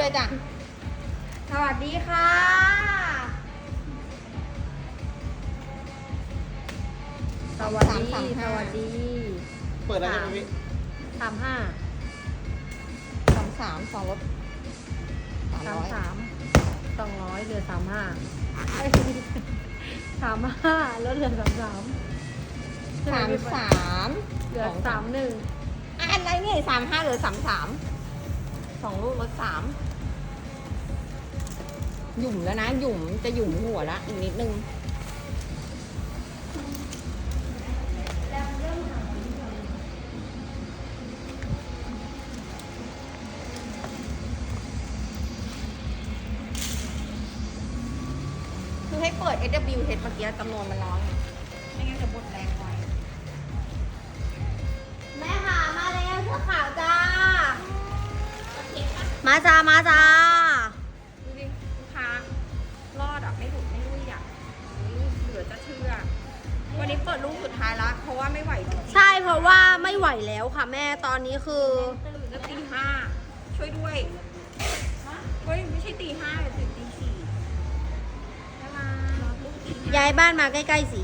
เลยจ้ะสวัสดีค่ะ สวัสดีสวัสดีเปิดอะไรไหมพี่สามห้าสามสามสองรถสามสามร้อยสามสองร้อยเหลือสามห้าสามห้าลดเหลือสามสามสามสามเหลือสามหนึ่งอะอะไรเนี่ยสามห้าเหลือสามสามสองลูกลดสาม หยุ่มแล้วนะ หยุ่มจะหยุ่มหัวละอีกนิดนึงคือให้เปิด SWH เมื่อกี้จำนวนมันน้อยไงไม่งั้นจะหมดแรงไวแม่ค่ะมาแล้วเสื้อขาวจ้า มาจ้า มาจ้า เปิดลูกสุดท้ายละเพราะว่าไม่ไหวจริงใช่เพราะว่าไม่ไหวแล้วค่ะแม่ตอนนี้คือ ๆตื่นแล้วตีห้าช่วยด้วยเฮ้ยไม่ใช่ตีห้าแต่ตื่นตีสี่ได้มาลูกตีห้าย้ายบ้านมาใกล้ๆสิ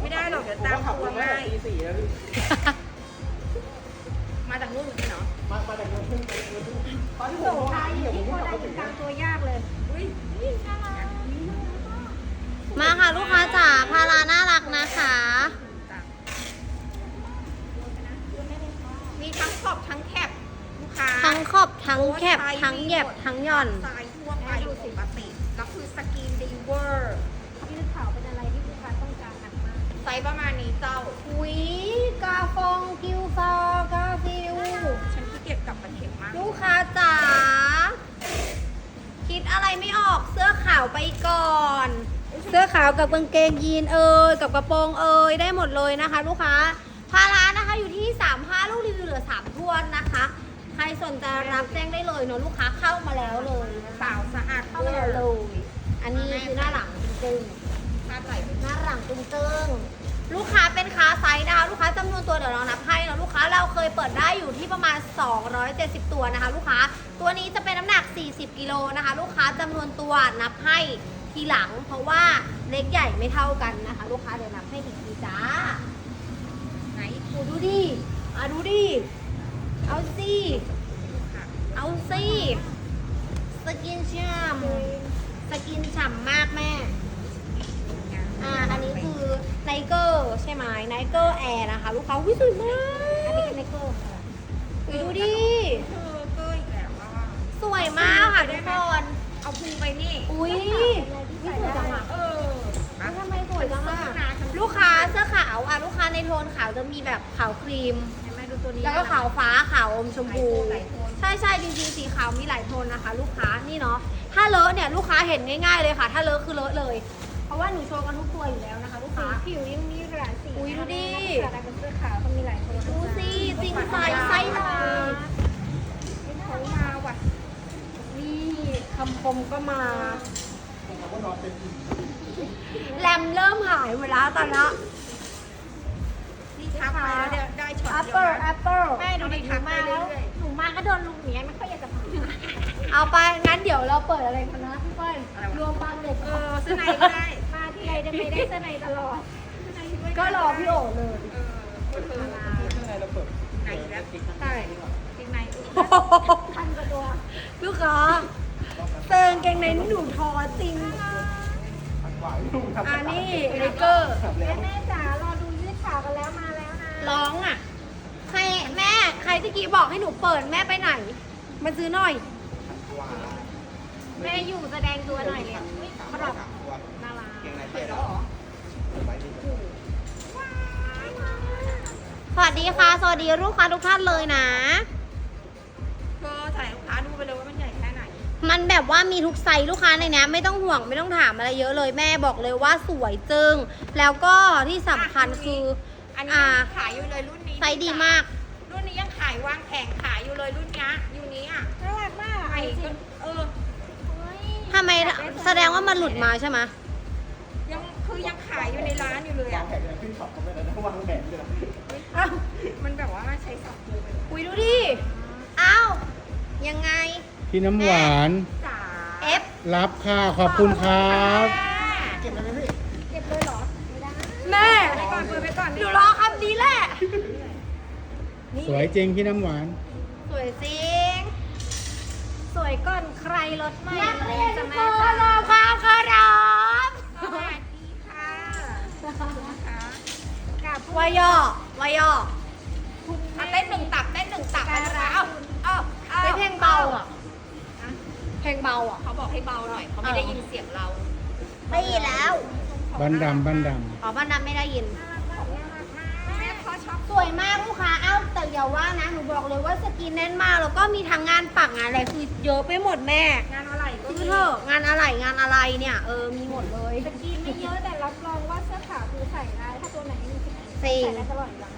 ไม่ได้หรอกเดี๋ยวตามขับตัวรถมาง่ายตีสี่แล้วพี่มาจากนู่นเหมือนกันเนาะมามาจากเมืองทุ่งไปเมืองทุ่งตอนที่ผมโทรหาพี่เดี๋ยวผมเพิ่งขับรถถึงนะ ตัวยากเลยอุ้ยนี่น่ารัก มาค่ะลูกค้าจ๋าพาราน่ารักนะคะ มีทั้งขอบทั้งแคบลูกค้าทั้งขอบทั้งแคบทั้งแยบทั้งหย่อนสายทั่วไปปกติแล้วคือสกรีนดีเวอร์พี่ขาวเป็นอะไรที่ลูกค้าต้องการหนักมากไซส์ประมาณนี้เจ้าอุ้ยกาฟองกิวซอกาฟิวฉันขี้เกียจกลับมาเข็มมาก ลูกค้าจ๋าคิดอะไรไม่ออกเสื้อขาวไปก่อน เสื้อขาวกับกางเกงยีนเอ่ยกับกระโปรงเอ่ยได้หมดเลยนะคะ ลูกค้าพารานะคะอยู่ที่3 5ลูกรีวิวเหลือ3ทวนนะคะ ใครสนใจรับแจ้งได้เลยเนาะลูกค้าเข้ามาแล้วเลยสาวสะอาดเข้ามาแล้วเลยอันนี้คือหน้าหลังจริงคาดไหลไปๆหน้าหลังตึงๆลูกค้าเป็นค้าไซส์นะคะลูกค้าจำนวนตัวเดี๋ยวเรานับให้เนาะลูกค้าเราเคยเปิดได้อยู่ที่ประมาณ 270 ตัวนะคะ ลูกค้าตัวนี้จะเป็นน้ำหนัก 40 กิโลนะคะ ลูกค้าจำนวนตัวนับให้ ทีหลัง เพราะว่าเล็กใหญ่ไม่เท่ากันนะคะ ลูกค้าเดี๋ยวนับให้อีกทีจ้า ไหนโอ้ดูดิอะดูดิ เอาสิค่ะเอาสิสกินฉ่ำสกินฉ่ำมากแม่ อ่า อันนี้คือไนเกอร์ใช่ไหมไนเกอร์แอร์นะคะ ลูกค้าวิสวยมากอันนี้เป็นไนเกอร์ดูดิเธอเกยอีกแล้วว่าสวยมากค่ะทุกคน เอาพุงไปนี่ อุ้ย วิสวยจังอะเออทำไมสวยจังอะลูกค้าเสื้อขาวอะลูกค้าในโทนขาวจะมีแบบขาวครีม เห็นไหมดูตัวนี้ แล้วก็ขาวฟ้าขาวอมชมพู หลายโทน ใช่ใช่จริงๆสีขาวมีหลายโทนนะคะ ลูกค้านี่เนาะถ้าเลอะเนี่ยลูกค้าเห็นง่ายๆเลยค่ะ ถ้าเลอะคือเลอะเลย เพราะว่าหนูโชว์กันทุกตัวอยู่แล้วนะคะ ลูกค้าผิวยังมีหลายสีอุ๊ยดูดิขาวดำกับเสื้อขาวก็มีหลายโทนดูสิจริงใส่ไส้เลยเขามาว่ะนี่คำคมก็มา แรมเริ่มหายหมดแล้วตอนนี้นี่ทักไปแล้วเดี๋ยวได้ช็อตแอปเดียเปิวลนะแอปเปิลแม่ดูดิทักมาแล้วหนูมาก็โดนลุงเนี้ยไม่ค่อยอยากจะฟังเอาไป งั้นเดี๋ยวเราเปิดอะไรกันนะพี่เปิ้ลอะไรวะรวมบางเด็กเออเสื้อในก็ได้ มาที่ไรจะไม่ได้เสื้อในตลอด ก็รอพี่โอเลยเออเออข้างในเราเปิดไหนแล้วใช่จริงในเออพันกว่าตัวลูกค้า เติงเกงในนี่หนูทอจริงผักหวานลุงทำอ่านี่ไนเกอร์ขับแล้วแม่จ๋ารอดูยืดขาวกันแล้วมาแล้วนะร้องอะ ใครแม่ใครที่กี้บอกให้หนูเปิดแม่ไปไหน มาซื้อหน่อยหวานแม่อยู่แสดงตัวหน่อยเลยเขาบอกตัวน่ารักเกงในเท่แล้วไปดิสวัสดีค่ะ สวัสดีลูกค้าทุกท่านเลยนะ มันแบบว่ามีทุกไซส์ลูกค้าในเนี้ยไม่ต้องห่วงไม่ต้องถามอะไรเยอะเลยแม่บอกเลยว่าสวยจึง แล้วก็ที่สำคัญคืออันนี้อ่าขายอยู่เลยรุ่นนี้ไซส์ดีมาก รุ่นนี้ยังขายวางแผงขายอยู่เลยรุ่นเนี้ยอยู่นี้อะน่ารักมากใครจริก็งเออทำไมแสดงว่ามันหลุดมาใช่ไหมยังคือยังขายอยู่ในร้านอยู่เลยวาอะงแผนจะขึ้นช็อปก็ไม่ได้นะวางแผนเลยนะอ้าวมันแบบว่ามันใช้สับเลยคุยดูดิอ้าวยังไง พี่น้ำหวาน จ๋า F รับค่ะขอบคุณครับ เก็บเลยไหมพี่เก็บเลยเหรอ ไม่ได้แม่ไปก่อนเปิดไปก่อนหดินูรอคำนี้แหละ สวยจริงพี่น้ำหวาน สวยจริง สวยก่อนใครรถใหม่นักเรียนทุจะกคแม่นจ๋ารอความเคารพสวัสดีค่ะค่ะกับวายอวายออะเต้นหนึ่งตับเต้นหนึ่งตับไปนะคะเอ้าเอ้าอ้าเป็นเพลงเบาอะ เพลงเบาอะ เขาบอกให้เบาหน่อยเขาไม่ได้ยินเสียงเราได้ยินแล้วบันดำบันดอ๋อบ้านดำไม่ได้ยิน แม่เขาชอบสวยมากลูกค้า เอ้าแต่อย่าว่านะ หนูบอกเลยว่าสกินแน่นมาก แล้วก็มีทั้งงานปักงานอะไรคือเยอะไปหมดแม่งานอะไรก็คือมีเถอะงานอะไรงานอะไรเนี่ยเออมีหมดเลยสกรีนไม่เยอะแต่รับรองว่าเสื้อขาวคือใส่ได้ถ้าตัวไหนมีสกรีนจริงใส่ได้ตลอดอยู่แล้ว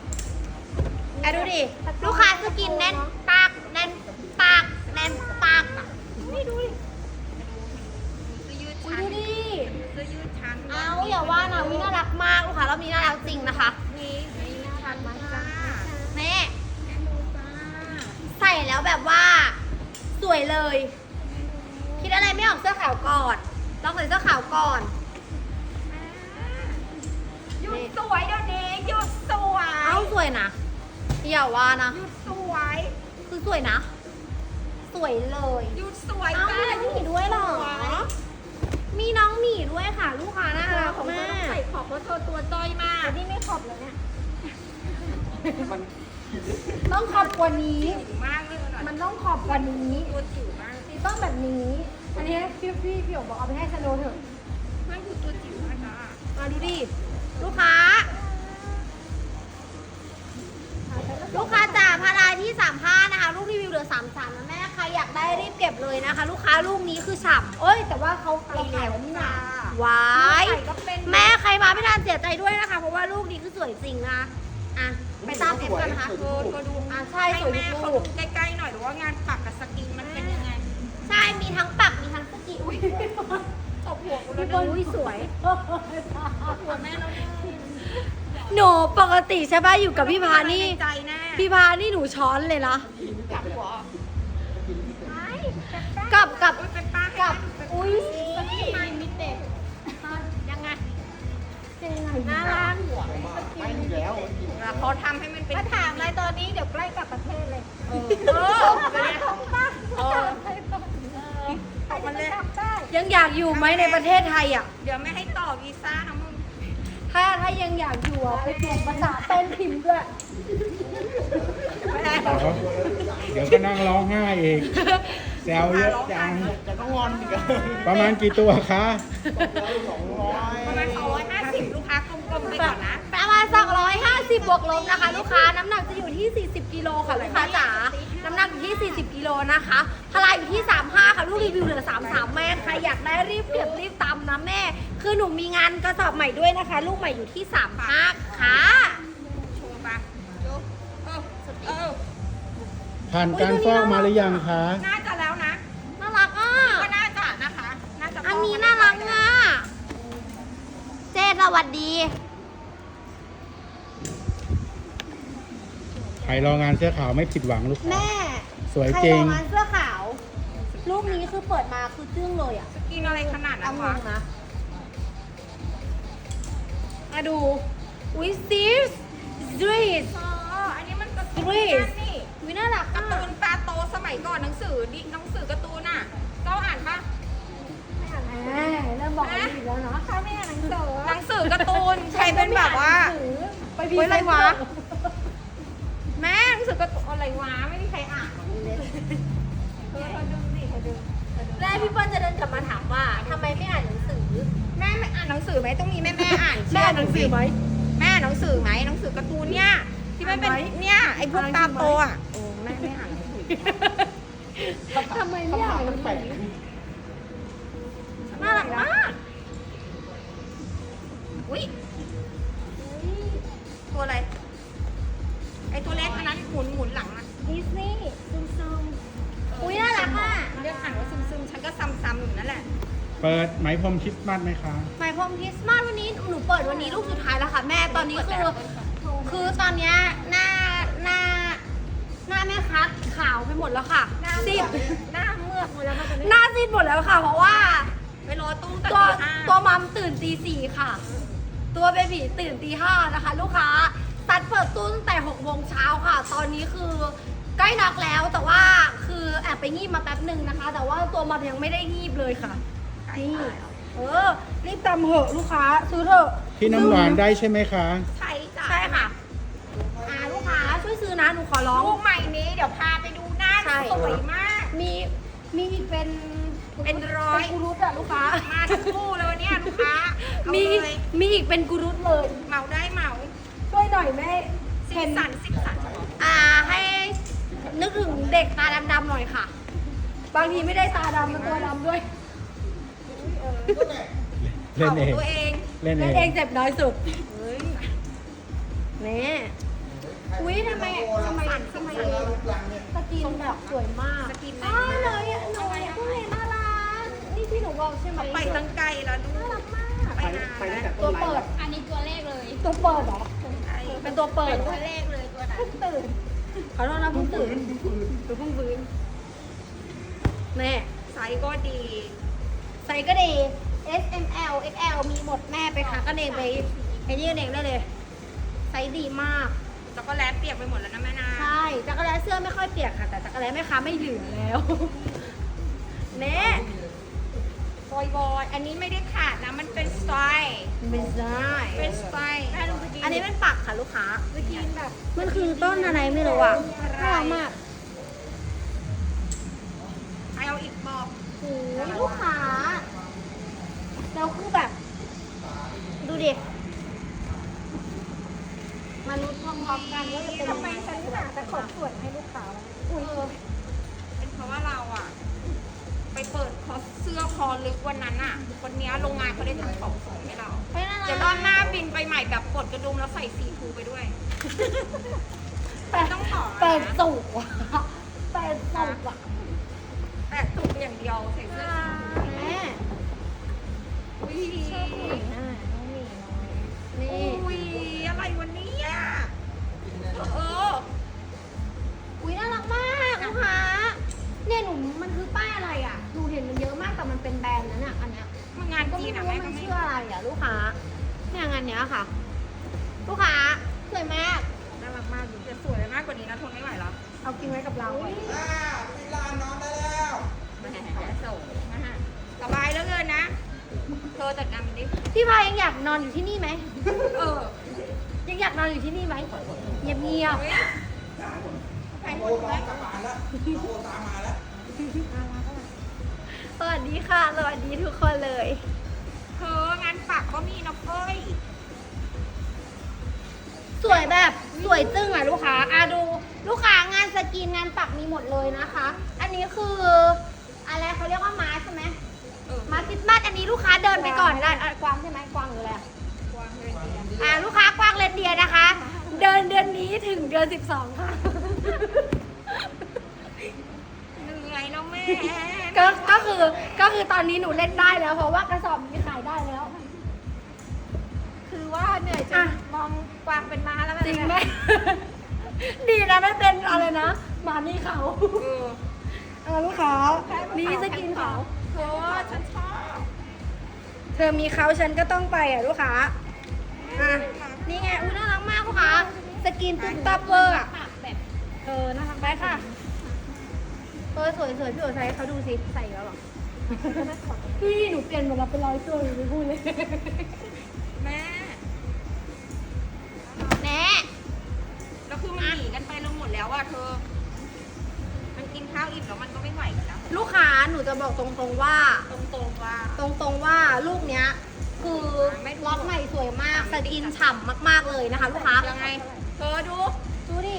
อะดูดิ ลูกค้าสกินแน่นปากแน่นปากแน่นปากอะ นี่ดูดิเสื้อยืดอุ๊ยชั้นดูดิ เสื้อยืดชั้นเอาอย่าว่านะวิน่ารักมากลูกค้าเรามีน่ารักจริงนะคะมีมีน่ารักมากจ้าแม่แม่ดูจ้าใส่แล้วแบบว่า สวยเลย คิดอะไรไม่ออกเสื้อขาวก่อนต้องใส่เสื้อขาวก่อนหยุดสวยเดี๋ยวนี้หยุดสวย เอ้าสวยนะอย่าว่านะหยุดสวย คือสวยนะ สวยเลยหยุดสวยเอ้าจ้ามีหมีด้วยเหรอ มีน้องหมีด้วยค่ะ ลูกค้าน่ารักของแม่แม่ใส่ขอบเพราะเธอตัวจ้อยมาก แต่นี่ไม่ขอบเลยเนี่ยมันต้องขอบกว่านี้ จิ๋วมากเลยหน่อยมันต้องขอบกว่านี้ ตัวจิ๋วมากต้องแบบนี้ อันนี้พี่พี่พี่บอกเอาไปให้สโนเถอะ ไม่คือตัวจิ๋วมากจ้ามาดูดิ ลูกค้า ลูกค้าจ่าพาราที่ 3 5 นะคะ ลูกรีวิวเหลือ 3 3นะแม่ใครอยากได้รีบเก็บเลยนะคะ ลูกค้าลูกนี้คือฉ่ำเอ้ย แต่ว่าเขาไปเราแล้ขายวนี่จ้านะวายใส่ก็เป็นแม่ใครมาไม่ทันเสียใจด้วยนะคะ เพราะว่าลูกนี้คือสวยจริงนะอะไปตามเอฟกันนะคะเธอเธอดูอะใช่สวยทุแม่กเขาลูดูกใกล้ๆหน่อยหรือว่างานปักกับสกินมันเป็นยังไง ใช่มีทั้งปักมีทั้งสกิอุ้ยตบหัวกูแล้วพี่นะบอลอุ้ยสวยหัวแม่เราเนี่ยหนูปกติใช่ป่ะอยู่กับพี่พานี่ในใจแน่ พี่พานี่หนูช้อนเลยนะจับหัวกับกับอุ้ยเป็นป้ากับอุ้ยไม่มิเต็ดยังไงน่ารักไม่อยู่แล้วเขาทำให้มันเป็นมาถามอะไรตอนนี้เดี๋ยวใกล้กลับประเทศเลยเออเออเป็นไงเออใครจะไปจับได้ยังอยากอยู่ไหมในประเทศไทยอะ เดี๋ยวไม่ให้ต่อวีซ่านะมึง ถ้าถ้ายังอยากอยู่อะไปเปลี่ยนภาษาเต้นพิมพ์ด้วยไม่ได้ำ เดี๋ยวเดี๋ยวก็นั่งร้องไห้เองแซวเยอะจังจะต้องงอนอีกอะประมาณกี่ตัวคะสองร้อยประมาณ250ลูกค้ากลมๆไปก่อนนะประมาณ250 บวกลบนะคะ ลูกค้าน้ำหนักจะอยู่ที่ 40 กิโลค่ะลูกค้าจ๋าน้ำหนักอยู่ที่ 40 กิโลนะคะพลายอยู่ที่ 35 ค่ะลูกรีวิวเหลือ 33 แม่ใครอยากได้รีบเก็บรีบตามนะแม่ คือหนูมีงานกระสอบใหม่ด้วยนะคะ ลูกใหม่อยู่ที่ 35 ค่ะ ผ่านการฟอกมาหรือยังคะ น่าจะแล้วนะน่ารักอะ ก็น่าจะนะคะ น่าจะอันนี้น่ารักอะ เจสวัสดี ใครรองานเสื้อขาวไม่ผิดหวังลูกค้าแม่สวยใครจริงลงงานเสื้อขาว รูปนี้คือเปิดมาคือจึ้งเลยอะกินอะไรขนาดนั้เอานงวะงนะ มาดู อุ้ยซีสดรีสเอออันนี้มันการ์ตูน Grease นี่วิน่ารักการ์ตูอะนตาโตสมัยก่อนหนังสือดิหนังสือการ์ตูนอะเจ้าอ่านปะแหมเริ่มบอกอะไรอีกแล้วเนาะถ้าไม่อ่านหนังสือหนังสือการ์ตูนใครเป็นแบบว่าไปพีเฮ้ยอะไรวะเซนเตอร์แม่หนังสือการ์ตูนอะไรวะไม่มีใครอ่านหรอกเลยเออเธอดูสิเธอดูแล้วพี่เปิ้ลจะเดินกลับมาถามว่าทำไมไม่อ่านหนังสือ แม่ไม่อ่านหนังสือไหมต้องมีแม่แม่อ่านแม่อ่านหนังสือไหมแม่อ่านหนังสือไหมหนังสือการ์ตูนเนี่ยที่มันเป็นอ่านไหมเนี่ยไอ้พวกอ่านตาไหมโตอะ โอ้แม่ไม่อ่านหนังสือทำไมไม่อ่านหนังแปลสืกอน่ารักมากอุ้ยตัวอะไร ไอ้ตัวเล็กอันนั้นหมุนหมุนหลังอะดิสนีย์ซึมซึมอุ้ยน่ารักอะเรียกอ่านว่าซึมซึมๆฉันก็ซ้ำๆอยู่นั่นแหละ เปิดไหมพรมคริสต์มาสไหมคะหมายพรมคริสต์มาสวันนี้หนูเปิดวันนี้ลูกสุดท้ายแล้วค่ะ แม่ตอนนี้คือคือตอนเนี้ยหน้า หน้าหน้าแม่ค้าขาวไปหมดแล้วค่ะซีดหน้าเมือกหมดแล้วค่ะตอนนี้หน้าซีดหมดแล้วค่ะ เพราะว่า ไปรอตุ้มแต่ตัวตีห้าตัวมัมตื่นตีสี่ค่ะ ตัวเบบีตื่นตีห้านะคะ ลูกค้าตัดเปิดตู้ตั้งแต่หกโมงเช้าค่ะ ตอนนี้คือใกล้นักแล้วแต่ว่าคือแอบไปงีบมาแป๊บหนึ่งนะคะ แต่ว่าตัวมัมยังไม่ได้งีบเลยค่ะนี่เออรีบตามเหอะลูกค้าซื้อเถอะ พี่น้ำหวานได้ใช่ไหมคะ ใช่จ้ะใช่ นะหนูขอร้อง ลูกใหม่นี้เดี๋ยวพาไปดูหน้าใช่สวยมาก มีมีอีกเป็นเป็นร้อยเป็นกูรุตอะลูกค้า มาทั้งคู่เลยวันเนี้ยลูกค้าเอามีเลยมีอีกเป็นกูรุตเลย เหมาได้เหมาช่วยหน่อยแม่ สิเห็บนสันสิบสันอ่าให้นึกถึงเด็กตาดำๆหน่อยค่ะ บางทีไม่ได้ตาดำมันตัวดำด้วยเล่นเอง ตัวเอง เล่นเอเล่นงเองเจ็บน้อยสุดนี่ อุ้ยทำไมทำไมทำไมสกินแบบสวยมากสกินอ๋อเลยอะหนูเพิ่งเห็นน่ารักนี่ที่หนูบอกใช่ไหมไปตั้งไกลแล้วลูกน่ารักมากไปไปนานไปตั้งแล้วแต่ต้ตัวนไลเปิดฟ์อันนี้ตัวแรกเลยตัวเปิดเหรอใช่เป็นตัวเปิดเหรตัอวแรกเลยตัวนั้นเพิ่งตื่นขอโทษนะเพิ่งตื่นหรือเพิ่งฟื้นแม่ไซส์ก็ดีไซส์ก็ดี S M L X L มีหมดแม่ไปค่ะก็เองไปไอ้นี่กันเองได้เลยไซส์ดีมาก แล้วก็แลบเปียกไปหมดแล้วนะแม่นาใช่จักรแล้เสื้อไม่ค่อยเปียกค่ะ แต่จักรแล้แม่ค้าไม่เหลือแล้วเน่บอยบอยอันนี้ไม่ได้ขาดนะ มันเป็นสไตล์ไม่ได้เป็นสไตล์อันนี้เป็นปักค่ะลูกค้าสกินแบบมันคือต้นอะไรไม่รู้อะน่ารักมาก เอาอีกบอก โอ้ยลูกค้าแล้วคือแบบ ดูดิมนุษย์พร้อมๆกันก็จะเป็น ทำไมฉันหาแต่ของสวยให้ลูกค้า อุ้ย เป็นเพราะว่าเราอะไปเปิดคอร์สเสื้อคอลึกวันนั้นอะวั นเนี้ยโรงงานเขาได้ทำของสวยให้เราไม่น่ารักเดี๋ยวรอบหน้าบินไปใหม่แบบกดกระดุมแล้วใส่ซีทูไปด้วยแต่ต้องต่อนะแต่สุกว่ะแต่สุกอะแต่ตุกอย่างเดียวใส่เสื้อแม่อุ้ยนี่อุ้ยอะไรวันนี้อะเอออุ้ยน่ารักมากลูกค้าเนี่ยหนูมันคือป้ายอะไรอะหนูเห็นมันเยอะมากแต่มันเป็นแบรนด์นั้นอะอันเนี้ยมัน งานก็จีไม่นอะรู้แม่ว่าก็มันไม่ชื่ออะไรอะลูกค้าเนี่ยงานเนี้ยค่ะ ลูกค้าสวยมากน่ารักมากดูจะสวยมากกว่านี้นะทนไม่ไหวแล้วเอากินไว้กับเราไว้มันแหมโสดนะฮะสบายแล้วเกินนะเธอจัดการมันดิพี่พายยังอยากนอนอยู่ที่นี่ไหม เออยังอยากนอนอยู่ที่นี่ไหมเงียบเงียบเฮ้ยใครหมดเลยๆ สวัสดีค่ะ สวัสดีทุกคนเลย เธองานปักก็มีนะเฟ้ย สวยแบบสวยจึ้งอะลูกค้าอะดูลูกค้างานสกรีนงานปักมีหมดเลยนะคะ อันนี้คืออะไรเขาเรียกว่ามาใช่ไหมเออ มาคริสต์มาสอันนี้ลูกค้าเดินไปก่อนได้อะกวางใช่ไหมกวางหรืออะไรอะกวางเลยเดียวอะลูกค้ากวางเลนเดียร์นะคะ เดินเดือนนี้ถึงเดือน 12 ค่ะ เหนื่อยแล้วแม่ ก็ก็คือก็ คือตอนนี้หนูเล่นได้แล้ว เพราะว่ากระสอบนี้ขายได้แล้ว คือว่าเหนื่อยจนมองกวางเป็นม้าแล้วจริงไหมดีนะไม่เป็นอะไรนะหมานี่เขาเออเออลูกค้านี่สกินเขาเธอฉันชอบเธอมีเขาฉันก็ต้องไปอะลูกค้าอะนี่ไงอุ้ยน่ารักมากลูกค้าสกินตุ๊บตับเวอร์อะเออน่ารักไปค่ะเออสวยสวยพี่โอใช้เขาดูสิใส่แล้วเหรอ พี่หนูเปลี่ยนหมดแล้วเป็นร้อยตัวหนูไม่พูดเลย แม่แน่แล้วคือมันหนีกันไปเราหมดแล้วอะเธอ มันกินข้าวอิ่มแล้วมันก็ไม่ไหวกันแล้ว ลูกค้าหนูจะบอกตรงๆว่า ตรงๆว่า ตรงๆว่าลูกเนี้ย คือล็อกใหม่สวยมากสกินฉ่ำมากๆเลยนะคะ ลูกค้ายังไง เธอดู ดูดิ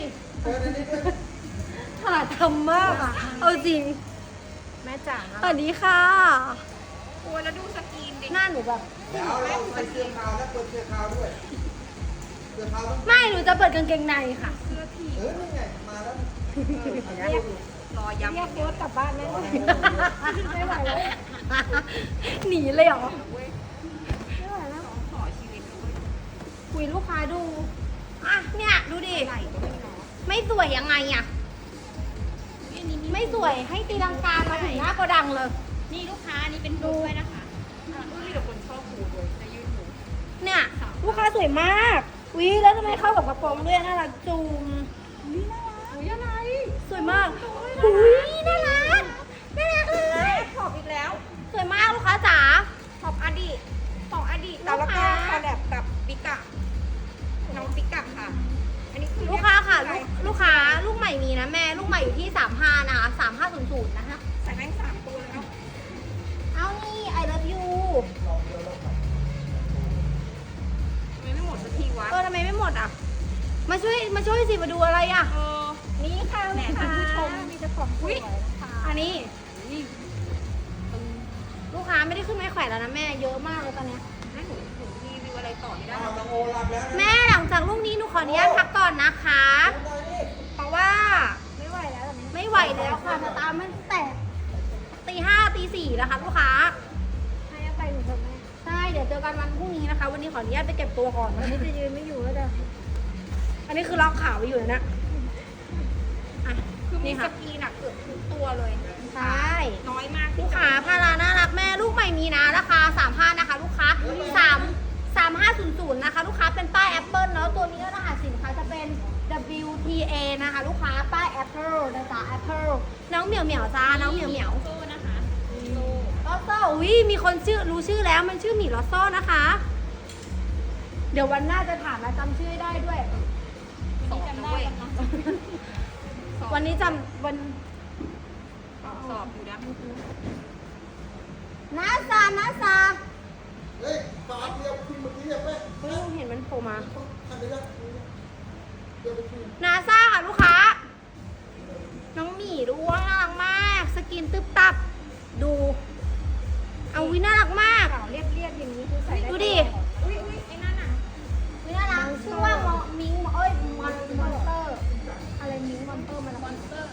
หาทำมากอะ เอาจริง แม่จ๋าสวัสดีค่ะโอ้ยแล้วดูสกรีนดิหน้าหนูแบบเดี๋ยวเราใส่เสื้อขาวแล้วเปิดเสื้อขาวด้วย เสื้อขาวต้องไม่หนูจะเปิดกางเกงในค่ะเสื้อผีเออนี่ไงมาแล้วรอย้ำเรียกโค้ดกลับบ้านแม่เลยไม่ไหวแล้วหนีเลยเหรอเว้ยไม่ไหวแล้วขอชีวิตด้วยคุยลูกค้าดูอะเนี่ยดูดิไหลก็ไม่รอไม่สวยยังไงอะ ไม่สวยให้ตีลังกามาถึงหน้าโกดังเลย นี่ลูกค้าอันนี้เป็นดูด้วยนะคะอะอุ้ยมีแต่คนชอบหูเลยจะยืนหูเนี่ยลูกค้าสวยมากวิแล้วทำไมเข้ากับกระโปรงด้วยน่ารักจุงอุ้ยอะไรสวยมากหุยน่ารักน่ารักเลแม่ยขอบอีกแล้ว สวยมากลูกค้าจ๋าขอบอดีตของอดีตลูแล้วกก็ค้าคอลแลบกับปิกะน้องปิกะค่ะ อันนี้คือลูกค้าค่ะเรีลูยกอะไรลูกค้าลูกใหม่มีนะแม่ลูกใหม่อยู่ที่35นะคะ3500นะคะ ใส่แม่งสามตัวแล้วเอานี่ I love you ทำไมไม่หมดสักทีวะ เออทำไมไม่หมดอะ มาช่วยมาช่วยสิมาดูอะไรอะ เออ นี่ค่ะแหมลูกค้าท่านผู้ชม มีแต่ของสวยนะคะอันนี้ลูกค้าไม่ได้ขึ้นไม้แขวนแล้วนะแม่เยอะมากเลยตอนเนี้ยแม่หนูหนูรีวิวอะไรต่อไม่ได้อ้าวตังโอรับแล้วนะแม่หลังจากลูกนี้หนูขออนุญาตพักก่อนนะคะดูหน่อยดิ เพราะว่า ไม่ไหวแล้วตอนนี้ ไม่ไหวแล้วค่ะสตาร์มันแต่ตีห้าตีสี่นะคะลูกค้าให้เอาไปหนูเถอะแม่ใช่เดี๋ยวเจอกันวันพรุ่งนี้นะคะ วันนี้ขออนุญาตไปเก็บตัวก่อนวันนี้จะยืนไม่อยู่แล้วเด้ออันนี้คือล็อกขาไว้อยู่นะเนี่ยอะคือมีนี่สค่ะ กรีนอะเกือบทุกตัวเลยใช่ น้อยมากลูกค้าพาราน่ารักแม่ลูกใหม่มีนะราคา35 นะคะ ลูกค้า3 3500นะคะ ลูกค้าเป็นป้ายแอปเปิลเนาะตัวนี้รหัสสินค้าจะเป็น WTA นะคะ ลูกค้าป้าย Apple นะจ๊ะ Apple น้องเหมียวเหมียวจ้าน้องเหมียวเหมียวโซ่นะคะโซ่ลอสโซ่อุ้ยมีคนชื่อรู้ชื่อแล้วมันชื่อหมีลอสโซ่นะคะ เดี๋ยววันหน้าจะถามและจำชื่อได้ด้วยสองนะเว้ยวันนี้จำวันสอบอยู่นะนาซานาซาเฮ้ยบาทเดียวขึ้นเมื่อกี้เนี่ยแม่เฮ้ยเห็นมันโผล่มาทันเลยนะเดี๋ยวไปขึ้ นนาซาค่ะลูกค้า น้องหมีด้วยน่ารักมาก สกินตึบตับ ดู เอาวิน่ารักมาก ขาวเรียบเรียบๆอย่างนี้คือใส่ได้ดูดิ อุ้ยอุ้ยไอ้นั่นอะวิน่ารักชื่อว่ามอมิงเอ้ยมอนมอนเตอร์ อะไรมิ้งมอนเตอร์มันมอนสเตอร์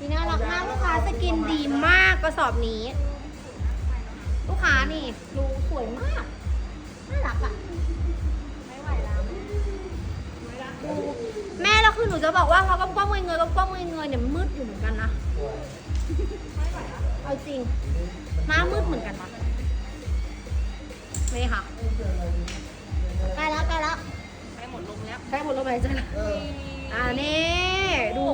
วิน่ารักมากลูกค้าสกินดีมากกระสอบนี้ บอกว่าพอก้มก้มเงยๆก้มก้มเงยๆเนี่ยมืดอยู่เหมือนกันนะเอาจริงหน้ามืดเหมือนกันนะไม่ค่ะใกล้แล้วใกล้แล้วไปหมดลมแล้วใกล้หมดลมหายใจแล้วเอออ่านี่ดู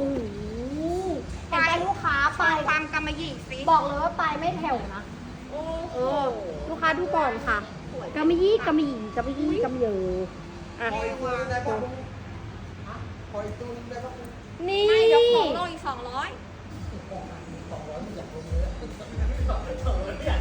เห็นไหมลูกค้าไปฟังความกำมะหยี่สิบอกเลยว่าไปไม่แผ่วนะโอ้เออ ลูกค้าดูก่อนค่ะกำมะยี่กำมะหยี่กำมะยี่กำมะเยออะ คอยตัวได้ป่ะคอยตัวได้ป่ะนี่ ไม่เดี๋ยวของโลอีกสองร้อยแห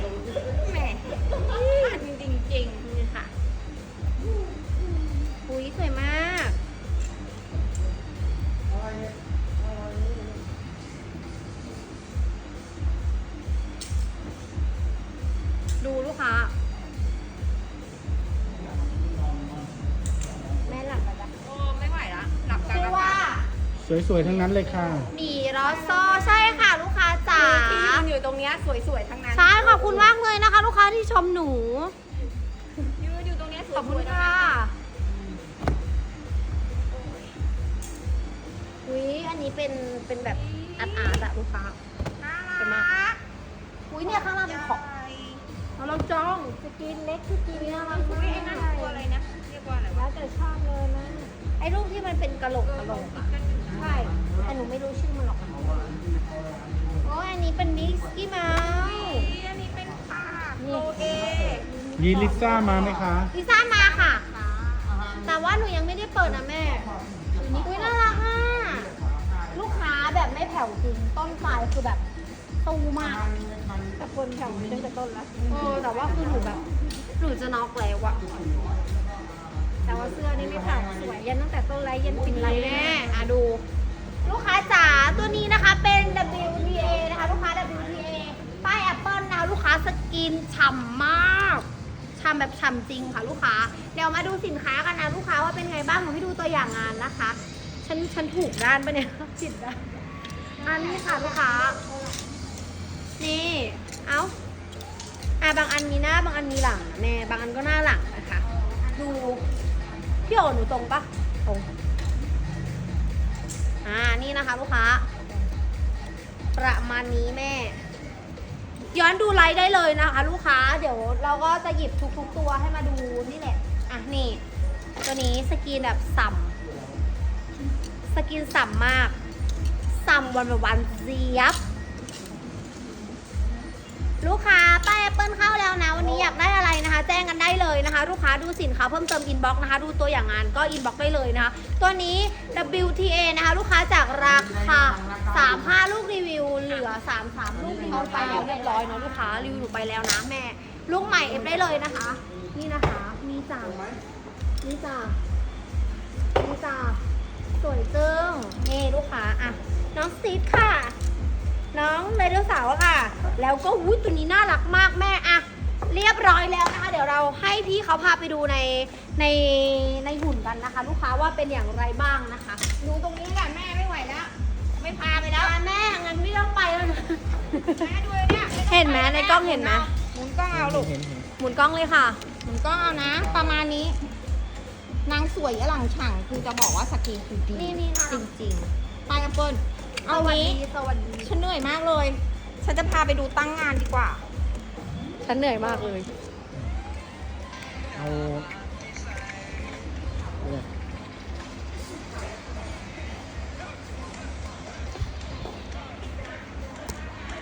สวยๆ ทั้งนั้นเลยค่ะ หมีรอสโซใช่ค่ะลูกค้าจ๋าที่ยืนอยู่ตรงเนี้ยสวยๆ ทั้งนั้นใช่ขอบคุณมากเลยนะคะ ลูกค้าที่ชมหนู ยืนอยู่ตรงเนี้ยสวยๆขอบคุณทั้งค่ะนั้นอุ้ยอันนี้เป็นเป็นแบบอาร์ตอาร์ตอะลูกค้าน่าเป็นมากรักอุ้ยเนี่ยข้างล่างเป็นของเอาเราจ้องสกินเล็กสกินน่ารักอุ้มายไอ้นั่นกตัวอะไรนะเรียกว่าอะไรแล้ววแต่ชอบเลยนะไอ้รูปที่มันเป็นกระโหลกกระโหลกอะ ใช่ แต่หนูไม่รู้ชื่อมันหรอกโอ้ยอันนี้เป็นมิกกี้เมาส์อันนี้เป็นปากโลเอยีลิซ่ามาไหมคะ ลิซ่ามาค่ะ แต่ว่าหนูยังไม่ได้เปิดนะแม่อุ้ยน่ารักอะ ลูกค้าแบบไม่แผ่วจริง ต้นปลายคือแบบตูมาก แต่คนแถวนี้ตั้งแต่ต้นแล้ว เออ แต่ว่าคือหนูแบบ หนูจะน็อกแล้วอะ แต่ว่าเสื้อนี่ไม่ผ่านสวยยันตั้งแต่ต้นไรยันปิดไรไรแน่แน่อะดู ลูกค้าจ๋าตัวนี้นะคะเป็น WTA นะคะลูกค้า WTA ป้าย Apple นะลูกค้าสกินฉ่ำมากฉ่ำแบบฉ่ำจริงค่ะลูกค้า เดี๋ยวมาดูสินค้ากันนะลูกค้าว่าเป็นไงบ้างหนูให้ดูตัวอย่างงานนะคะ ฉันฉันถูกด้านปะเนี่ยผิดด้านอันนี้ค่ะลูกค้า นี่ เอ้าอะบางอันมีหน้าบางอันมีหลังนะแม่บางอันก็หน้าหลังนะคะ ดู พี่โอหนูตรงปะตรง อ่า นี่นะคะลูกค้า ประมาณนี้แม่ ย้อนดูไลฟ์ได้เลยนะคะ ลูกค้า เดี๋ยวเราก็จะหยิบทุกๆตัวให้มาดูนี่แหละ อะ นี่ ตัวนี้สกรีนแบบสัมสกรีนสัมมาก สัมวันวันๆเสียบ ลูกค้าป้ายแอป เปิลเข้าแล้วนะวันนี้อยากได้อะไรนะคะ แจ้งกันได้เลยนะคะ ลูกค้าดูสินค้าเพิ่มเติมอินบ็อกนะคะ ดูตัวอย่างงานก็อินบ็อกได้เลยนะคะ ตัวนี้ WTA นะคะ ลูกค้าจากราคา 35 ลูกรีวิว เหลือ 33 ลูกรีวิวไปแล้วเรียบร้อยเนาะลูกค้ารีวิวไปแล้วนะแม่ ลูกใหม่เอฟได้เลยนะคะ นี่นะคะ มีจ่านี่จ่านี่จ่าสวยจึ้งนี่ลูกค้าอะน้องซีดค่ะ น้องไดโนเสาร์ค่ะ แล้วก็อุ้ยตัวนี้น่ารักมากแม่อะเรียบร้อยแล้วนะคะ เดี๋ยวเราให้พี่เขาพาไปดูในในในหุ่นกันนะคะ ลูกค้าว่าเป็นอย่างไรบ้างนะคะดูตรงนี้แหละแม่ไม่ไหวแล้วไม่พาไปแล้วอะแม่งั้นไม่ต้องไปแล้วนะแม่ดูเลยเนี่ยเห็นไหมในกล้องเห็นไหมหมุนกล้องเอาลูกเห็นเห็นหมุนกล้องเลยค่ะหมุนกล้องเอานะ ประมาณนี้ นางสวยอลังฉ่างคือจะบอกว่าสกีคือดีนี่นี่นะจริงๆไปแอปเปิล เอาสวัสงี้ดีสวัสดีฉันเหนื่อยมากเลย ฉันจะพาไปดูตั้งงานดีกว่า ฉันเหนื่อยมากเลย เอา